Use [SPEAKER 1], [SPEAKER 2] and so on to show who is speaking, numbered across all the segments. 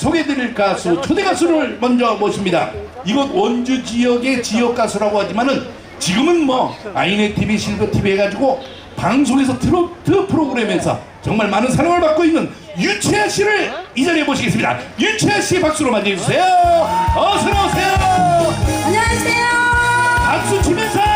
[SPEAKER 1] 소개드릴 가수 초대 가수를 먼저 모십니다. 이곳 원주 지역의 지역 가수라고 하지만은 지금은 뭐 아이네 TV, 실버 TV 해가지고 방송에서 트로트 프로그램에서 정말 많은 사랑을 받고 있는 유채아 씨를 이 자리에 모시겠습니다. 유채아 씨 박수로 맞이해 주세요. 어서 오세요.
[SPEAKER 2] 안녕하세요.
[SPEAKER 1] 박수 치면서.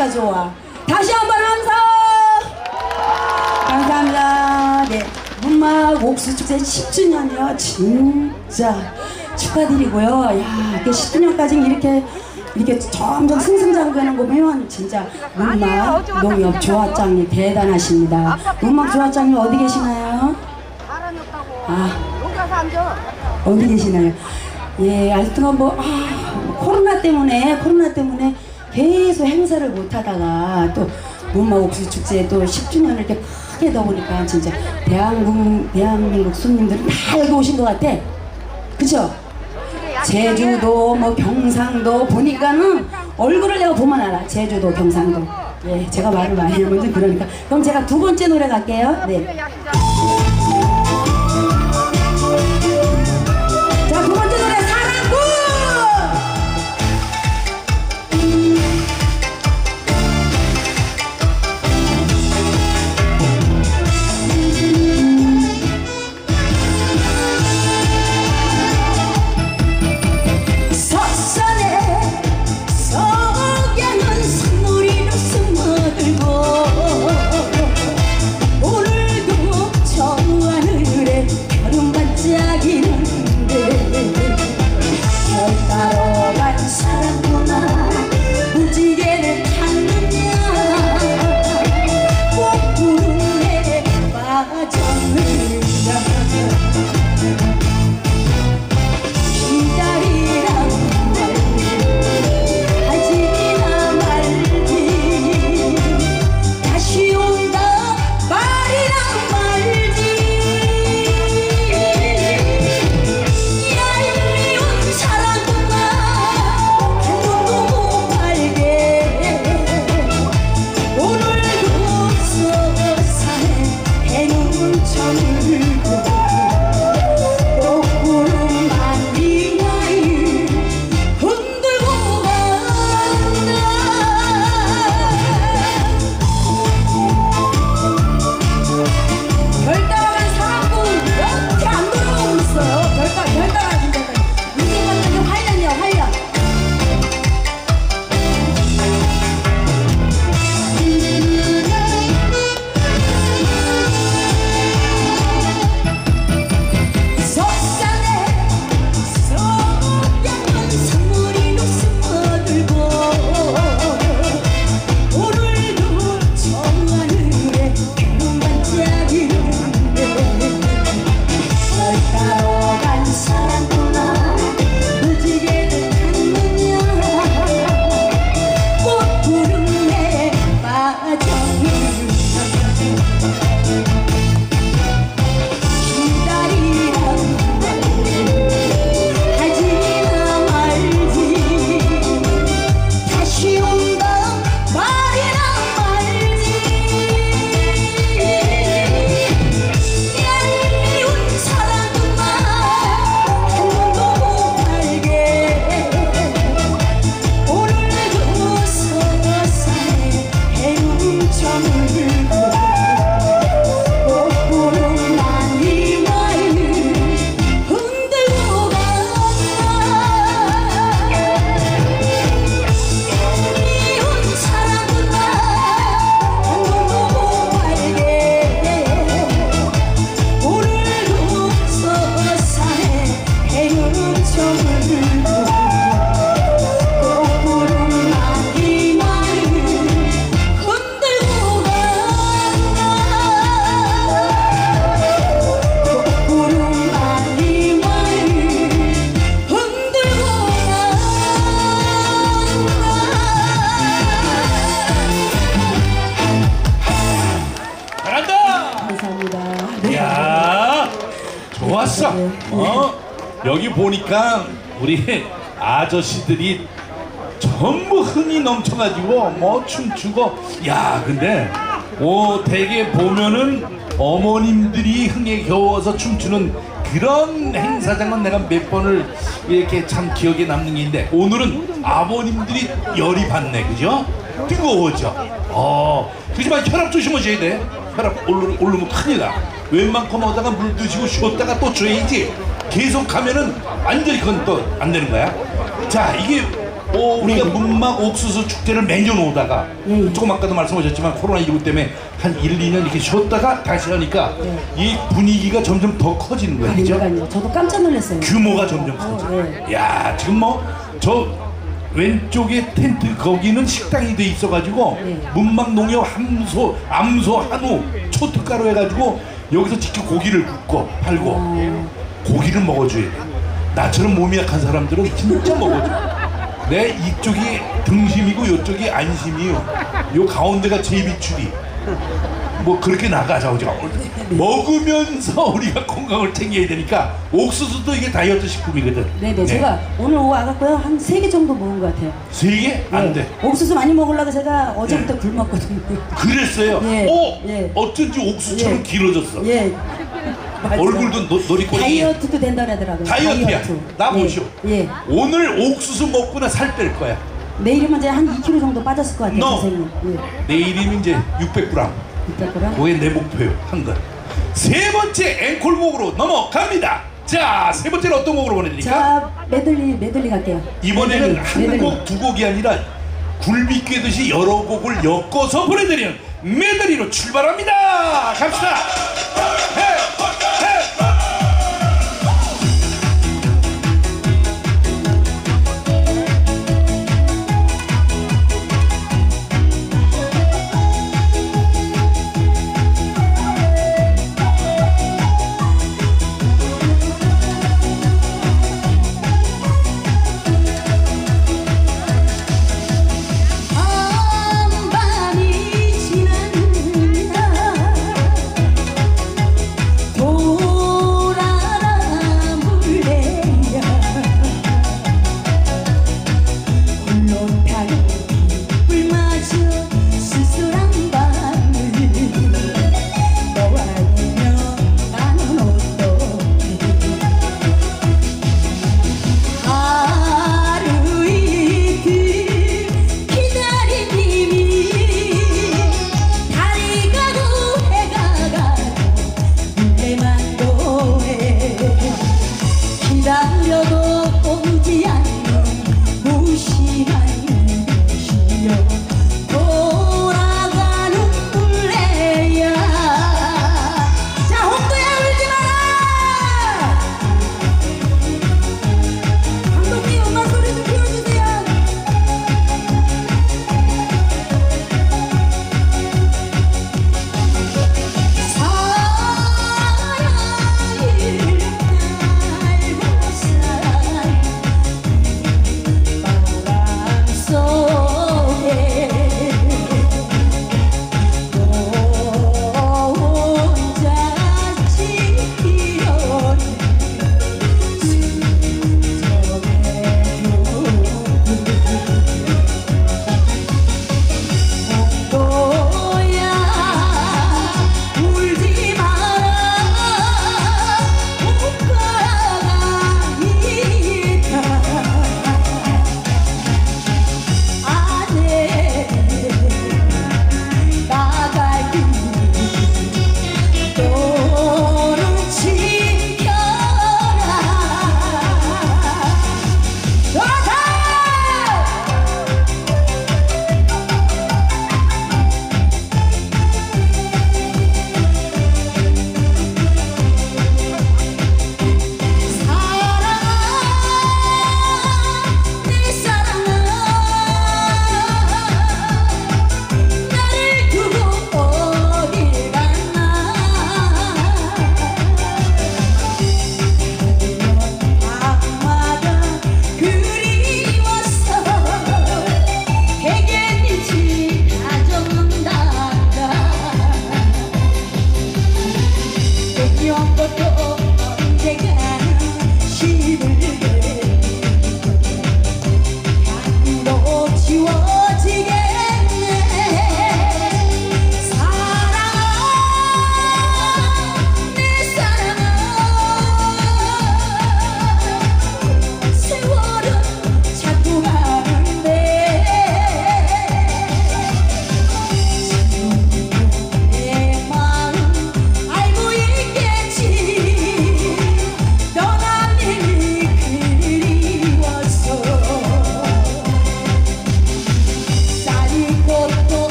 [SPEAKER 2] 인기가 좋아. 다시 한번 함성! 감사합니다. 네. 문막 옥수 축제 10주년이요. 진짜 축하드리고요. 야 이게 10주년까지 이렇게 이렇게 점점 승승장구하는 거 보면 진짜 문막 농협 조합장님 대단하십니다. 문막 조합장님 어디 계시나요? 아. 어디 계시나요? 예, 하여튼간 뭐, 아, 코로나 때문에, 코로나 때문에 계속 행사를 못 하다가 또 문마옥수 축제 또 10주년을 이렇게 크게 더 보니까 진짜 대한민국, 대한민국 손님들은 다 여기 오신 것 같아. 그죠? 제주도, 뭐 경상도 보니까는 얼굴을 내가 보면 알아. 제주도, 경상도. 예, 제가 말을 많이 하면 좀 그러니까. 그럼 제가 두 번째 노래 갈게요. 네. 박수.
[SPEAKER 1] 네.
[SPEAKER 2] 어 여기 보니까 우리 아저씨들이 전부 흥이 넘쳐가지고 뭐 춤추고 야 근데 오 대개 보면은 어머님들이 흥에 겨워서 춤추는 그런 행사장은 내가 몇 번을 이렇게 참 기억에 남는 게 있는데 오늘은 아버님들이 열이 받네 그죠? 뜨거워져 어 그지만 혈압 조심하셔야 돼 혈압 오르, 오르면 큰일 나 웬만큼 하다가 물 드시고 쉬었다가 또 줘야지 계속 가면은 완전히 그건 또 안 되는 거야 자 이게 어, 우리가 문막 옥수수 축제를 매년 오다가
[SPEAKER 1] 예, 예.
[SPEAKER 2] 조금 아까도 말씀하셨지만 코로나 19 때문에 한 1, 2년 이렇게 쉬었다가 다시 하니까 이 분위기가 점점 더 커지는 거예요 그죠?
[SPEAKER 1] 그러니까요. 저도 깜짝 놀랐어요.
[SPEAKER 2] 규모가 점점
[SPEAKER 1] 어,
[SPEAKER 2] 커져. 야 지금 뭐 저 왼쪽에 텐트 거기는 식당이 돼 있어가지고
[SPEAKER 1] 네.
[SPEAKER 2] 문막 농협 함소 암소 한우 초특가로 해가지고 여기서 직접 고기를 굽고 팔고
[SPEAKER 1] 어.
[SPEAKER 2] 고기를 먹어줘야 돼. 나처럼 몸이 약한 사람들은 진짜 먹어줘. 내 이쪽이 등심이고 이쪽이 안심이요. 요 가운데가 제비추리. 뭐 그렇게 나가자 오죠. 먹으면서 우리가 건강을 챙겨야 되니까 옥수수도 이게 다이어트 식품이거든.
[SPEAKER 1] 네네. 제가 오늘 와갖고요 한 세 개 정도 먹은 것 같아요.
[SPEAKER 2] 세 개? 안
[SPEAKER 1] 네.
[SPEAKER 2] 돼.
[SPEAKER 1] 옥수수 많이 먹으려고 제가 어제부터
[SPEAKER 2] 네.
[SPEAKER 1] 굶었거든요.
[SPEAKER 2] 그랬어요.
[SPEAKER 1] 예,
[SPEAKER 2] 어?
[SPEAKER 1] 예.
[SPEAKER 2] 어쩐지 옥수수처럼
[SPEAKER 1] 예.
[SPEAKER 2] 길어졌어.
[SPEAKER 1] 예. 맞아요.
[SPEAKER 2] 얼굴도 너, 너리꼬리.
[SPEAKER 1] 다이어트도 된다 그러더라고요.
[SPEAKER 2] 다이어트야. 나
[SPEAKER 1] 예,
[SPEAKER 2] 보시오.
[SPEAKER 1] 예.
[SPEAKER 2] 오늘 옥수수 먹고나 살 뺄 거야.
[SPEAKER 1] 내일이면 이제 한 2kg 정도 빠졌을 것 같아요,
[SPEAKER 2] No.
[SPEAKER 1] 선생님. 예.
[SPEAKER 2] 내일이면 이제 600g. 그게 내 목표요. 한 건. 세 번째 앵콜곡으로 넘어갑니다. 자, 세 번째는 어떤 곡으로 보내드릴까?
[SPEAKER 1] 자, 메들리, 메들리 갈게요.
[SPEAKER 2] 이번에는 한. 곡, 두 곡이 아니라 굴비 꿰듯이 여러 곡을 엮어서 보내드리는 메들리로 출발합니다. 갑시다.